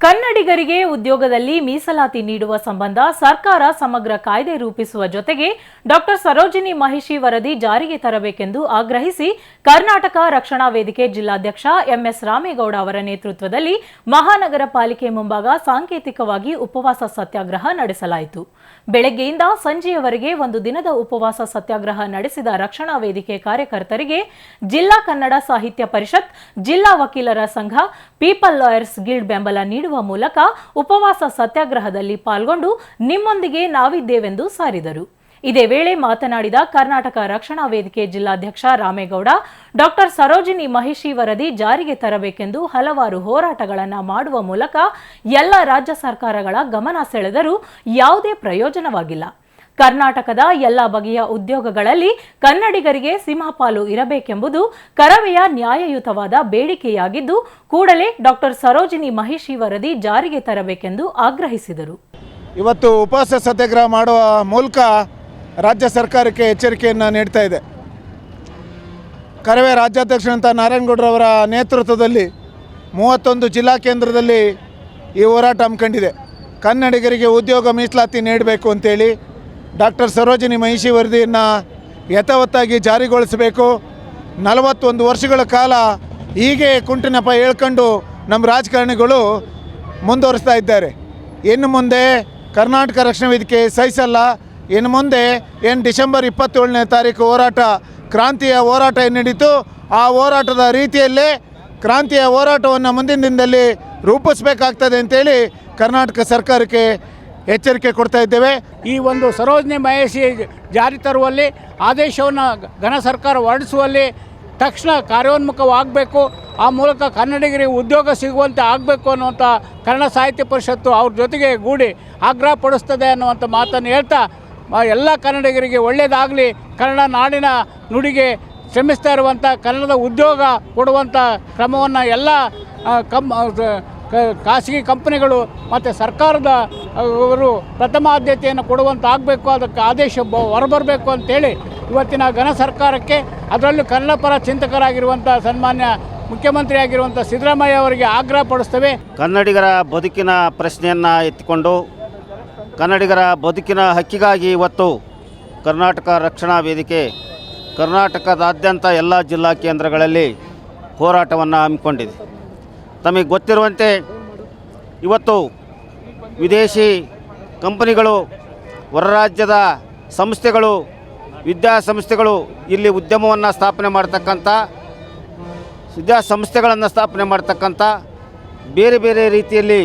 ಕನ್ನಡಿಗರಿಗೆ ಉದ್ಯೋಗದಲ್ಲಿ ಮೀಸಲಾತಿ ನೀಡುವ ಸಂಬಂಧ ಸರ್ಕಾರ ಸಮಗ್ರ ಕಾಯ್ದೆ ರೂಪಿಸುವ ಜೊತೆಗೆ ಡಾಕ್ಟರ್ ಸರೋಜಿನಿ ಮಹಿಷಿ ವರದಿ ಜಾರಿಗೆ ತರಬೇಕೆಂದು ಆಗ್ರಹಿಸಿ ಕರ್ನಾಟಕ ರಕ್ಷಣಾ ವೇದಿಕೆ ಜಿಲ್ಲಾಧ್ಯಕ್ಷ ಎಂಎಸ್ ರಾಮೇಗೌಡ ಅವರ ನೇತೃತ್ವದಲ್ಲಿ ಮಹಾನಗರ ಪಾಲಿಕೆ ಮುಂಭಾಗ ಸಾಂಕೇತಿಕವಾಗಿ ಉಪವಾಸ ಸತ್ಯಾಗ್ರಹ ನಡೆಸಲಾಯಿತು. ಬೆಳಗ್ಗೆಯಿಂದ ಸಂಜೆಯವರೆಗೆ ಒಂದು ದಿನದ ಉಪವಾಸ ಸತ್ಯಾಗ್ರಹ ನಡೆಸಿದ ರಕ್ಷಣಾ ವೇದಿಕೆ ಕಾರ್ಯಕರ್ತರಿಗೆ ಜಿಲ್ಲಾ ಕನ್ನಡ ಸಾಹಿತ್ಯ ಪರಿಷತ್, ಜಿಲ್ಲಾ ವಕೀಲರ ಸಂಘ, ಪೀಪಲ್ ಲಾಯರ್ಸ್ ಗಿಲ್ಡ್ ಬೆಂಬಲ ನೀಡುವ ಮೂಲಕ ಉಪವಾಸ ಸತ್ಯಾಗ್ರಹದಲ್ಲಿ ಪಾಲ್ಗೊಂಡು ನಿಮ್ಮೊಂದಿಗೆ ನಾವಿದ್ದೇವೆಂದು ಸಾರಿದರು. ಇದೇ ವೇಳೆ ಮಾತನಾಡಿದ ಕರ್ನಾಟಕ ರಕ್ಷಣಾ ವೇದಿಕೆ ಜಿಲ್ಲಾಧ್ಯಕ್ಷ ರಾಮೇಗೌಡ, ಡಾಕ್ಟರ್ ಸರೋಜಿನಿ ಮಹಿಷಿ ವರದಿ ಜಾರಿಗೆ ತರಬೇಕೆಂದು ಹಲವಾರು ಹೋರಾಟಗಳನ್ನು ಮಾಡುವ ಮೂಲಕ ಎಲ್ಲ ರಾಜ್ಯ ಸರ್ಕಾರಗಳ ಗಮನ ಸೆಳೆದರೂ ಯಾವುದೇ ಪ್ರಯೋಜನವಾಗಿಲ್ಲ. ಕರ್ನಾಟಕದ ಎಲ್ಲ ಬಗೆಯ ಉದ್ಯೋಗಗಳಲ್ಲಿ ಕನ್ನಡಿಗರಿಗೆ ಸಿಂಹಪಾಲು ಇರಬೇಕೆಂಬುದು ಕರವೆಯ ನ್ಯಾಯಯುತವಾದ ಬೇಡಿಕೆಯಾಗಿದ್ದು, ಕೂಡಲೇ ಡಾಕ್ಟರ್ ಸರೋಜಿನಿ ಮಹಿಷಿ ವರದಿ ಜಾರಿಗೆ ತರಬೇಕೆಂದು ಆಗ್ರಹಿಸಿದರು. ಇವತ್ತು ಉಪವಾಸ ಸತ್ಯಾಗ್ರಹ ಮಾಡುವ ಮೂಲಕ ರಾಜ್ಯ ಸರ್ಕಾರಕ್ಕೆ ಎಚ್ಚರಿಕೆಯನ್ನು ನೀಡ್ತಾ ಇದೆ. ಕರವೇ ರಾಜ್ಯಾಧ್ಯಕ್ಷರಂತ ನಾರಾಯಣಗೌಡರವರ ನೇತೃತ್ವದಲ್ಲಿ ಮೂವತ್ತೊಂದು ಜಿಲ್ಲಾ ಕೇಂದ್ರದಲ್ಲಿ ಈ ಹೋರಾಟ ಹಮ್ಮಿಕೊಂಡಿದೆ. ಕನ್ನಡಿಗರಿಗೆ ಉದ್ಯೋಗ ಮೀಸಲಾತಿ ನೀಡಬೇಕು ಅಂತೇಳಿ ಡಾಕ್ಟರ್ ಸರೋಜಿನಿ ಮಹಿಷಿ ವರದಿಯನ್ನು ಯಥಾವತ್ತಾಗಿ ಜಾರಿಗೊಳಿಸಬೇಕು. ನಲವತ್ತೊಂದು ವರ್ಷಗಳ ಕಾಲ ಹೀಗೆ ಕುಂಟಿನಪ್ಪ ಹೇಳ್ಕೊಂಡು ನಮ್ಮ ರಾಜಕಾರಣಿಗಳು ಮುಂದುವರಿಸ್ತಾ ಇದ್ದಾರೆ. ಇನ್ನು ಮುಂದೆ ಕರ್ನಾಟಕ ರಕ್ಷಣಾ ವೇದಿಕೆ ಸಹಿಸಲ್ಲ. ಇನ್ನು ಮುಂದೆ ಏನು ಡಿಸೆಂಬರ್ ಇಪ್ಪತ್ತೇಳನೇ ತಾರೀಕು ಹೋರಾಟ, ಕ್ರಾಂತಿಯ ಹೋರಾಟ ಏನು ಆ ಹೋರಾಟದ ರೀತಿಯಲ್ಲೇ ಕ್ರಾಂತಿಯ ಹೋರಾಟವನ್ನು ಮುಂದಿನ ದಿನದಲ್ಲಿ ರೂಪಿಸಬೇಕಾಗ್ತದೆ ಅಂತೇಳಿ ಕರ್ನಾಟಕ ಸರ್ಕಾರಕ್ಕೆ ಎಚ್ಚರಿಕೆ ಕೊಡ್ತಾ ಇದ್ದೇವೆ. ಈ ಒಂದು ಸರೋಜನೆ ಮಹೇಶಿ ಜಾರಿ ತರುವಲ್ಲಿ, ಆದೇಶವನ್ನು ಘನ ಸರ್ಕಾರ ಹೊರಡಿಸುವಲ್ಲಿ ತಕ್ಷಣ ಕಾರ್ಯೋನ್ಮುಖವಾಗಬೇಕು. ಆ ಮೂಲಕ ಕನ್ನಡಿಗರಿಗೆ ಉದ್ಯೋಗ ಸಿಗುವಂತೆ ಆಗಬೇಕು ಅನ್ನುವಂಥ ಕನ್ನಡ ಸಾಹಿತ್ಯ ಪರಿಷತ್ತು ಅವ್ರ ಜೊತೆಗೆ ಗೂಡಿ ಆಗ್ರಹ ಪಡಿಸ್ತದೆ ಅನ್ನುವಂಥ ಮಾತನ್ನು ಹೇಳ್ತಾ ಎಲ್ಲ ಕನ್ನಡಿಗರಿಗೆ ಒಳ್ಳೆಯದಾಗಲಿ ಕನ್ನಡ ನಾಡಿನ ನುಡಿಗೆ ಶ್ರಮಿಸ್ತಾ ಇರುವಂಥ ಕನ್ನಡದ ಉದ್ಯೋಗ ಕೊಡುವಂಥ ಕ್ರಮವನ್ನು ಎಲ್ಲ ಕಮ್ ಖಾಸಗಿ ಕಂಪನಿಗಳು ಮತ್ತು ಸರ್ಕಾರದ ಅವರು ಪ್ರಥಮ ಆದ್ಯತೆಯನ್ನು ಕೊಡುವಂತಾಗಬೇಕು, ಅದಕ್ಕೆ ಆದೇಶ ಬ, ಹೊರಬರಬೇಕು ಅಂತೇಳಿ ಇವತ್ತಿನ ಘನ ಸರ್ಕಾರಕ್ಕೆ ಅದರಲ್ಲೂ ಕನ್ನಡ ಪರ ಚಿಂತಕರಾಗಿರುವಂಥ ಸನ್ಮಾನ್ಯ ಮುಖ್ಯಮಂತ್ರಿ ಆಗಿರುವಂಥ ಸಿದ್ದರಾಮಯ್ಯ ಅವರಿಗೆ ಆಗ್ರಹ ಪಡಿಸ್ತೇವೆ. ಕನ್ನಡಿಗರ ಬದುಕಿನ ಪ್ರಶ್ನೆಯನ್ನು ಎತ್ತಿಕೊಂಡು, ಕನ್ನಡಿಗರ ಬದುಕಿನ ಹಕ್ಕಿಗಾಗಿ ಇವತ್ತು ಕರ್ನಾಟಕ ರಕ್ಷಣಾ ವೇದಿಕೆ, ಕರ್ನಾಟಕದಾದ್ಯಂತ ಎಲ್ಲ ಜಿಲ್ಲಾ ಕೇಂದ್ರಗಳಲ್ಲಿ ಹೋರಾಟವನ್ನು ಹಮ್ಮಿಕೊಂಡಿದೆ. ತಮಗೆ ಗೊತ್ತಿರುವಂತೆ ಇವತ್ತು ವಿದೇಶಿ ಕಂಪನಿಗಳು, ಹೊರರಾಜ್ಯದ ಸಂಸ್ಥೆಗಳು, ವಿದ್ಯಾಸಂಸ್ಥೆಗಳು ಇಲ್ಲಿ ಉದ್ಯಮವನ್ನು ಸ್ಥಾಪನೆ ಮಾಡ್ತಕ್ಕಂಥ, ವಿದ್ಯಾಸಂಸ್ಥೆಗಳನ್ನು ಸ್ಥಾಪನೆ ಮಾಡ್ತಕ್ಕಂಥ ಬೇರೆ ಬೇರೆ ರೀತಿಯಲ್ಲಿ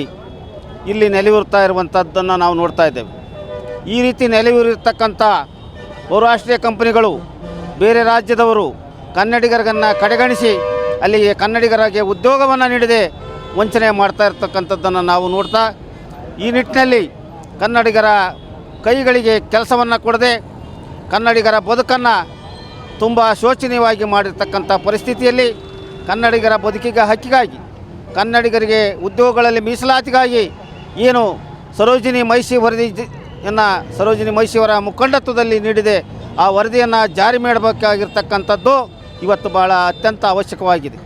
ಇಲ್ಲಿ ನೆಲೆಯೂರ್ತಾ ಇರುವಂಥದ್ದನ್ನು ನಾವು ನೋಡ್ತಾ ಇದ್ದೇವೆ. ಈ ರೀತಿ ನೆಲೆಯೂರಿರ್ತಕ್ಕಂಥ ಬಹುರಾಷ್ಟ್ರೀಯ ಕಂಪನಿಗಳು ಬೇರೆ ರಾಜ್ಯದವರು ಕನ್ನಡಿಗರನ್ನು ಕಡೆಗಣಿಸಿ ಅಲ್ಲಿಗೆ ಕನ್ನಡಿಗರಿಗೆ ಉದ್ಯೋಗವನ್ನು ನೀಡದೆ ವಂಚನೆ ಮಾಡ್ತಾ ಇರ್ತಕ್ಕಂಥದ್ದನ್ನು ನಾವು ನೋಡ್ತಾ ಈ ನಿಟ್ಟಿನಲ್ಲಿ ಕನ್ನಡಿಗರ ಕೈಗಳಿಗೆ ಕೆಲಸವನ್ನು ಕೊಡದೆ ಕನ್ನಡಿಗರ ಬದುಕನ್ನು ತುಂಬ ಶೋಚನೀಯವಾಗಿ ಮಾಡಿರ್ತಕ್ಕಂಥ ಪರಿಸ್ಥಿತಿಯಲ್ಲಿ ಕನ್ನಡಿಗರ ಬದುಕಿಗೆ ಹಕ್ಕಿಗಾಗಿ, ಕನ್ನಡಿಗರಿಗೆ ಉದ್ಯೋಗಗಳಲ್ಲಿ ಮೀಸಲಾತಿಗಾಗಿ ಏನು ಸರೋಜಿನಿ ಮಹಿಷಿ ವರದಿ ಯನ್ನು ಸರೋಜಿನಿ ಮಹಿಷಿಯವರ ಮುಖಂಡತ್ವದಲ್ಲಿ ನೀಡಿದೆ, ಆ ವರದಿಯನ್ನು ಜಾರಿ ಮಾಡಬೇಕಾಗಿರ್ತಕ್ಕಂಥದ್ದು ಇವತ್ತು ಭಾಳ ಅತ್ಯಂತ ಅವಶ್ಯಕವಾಗಿದೆ.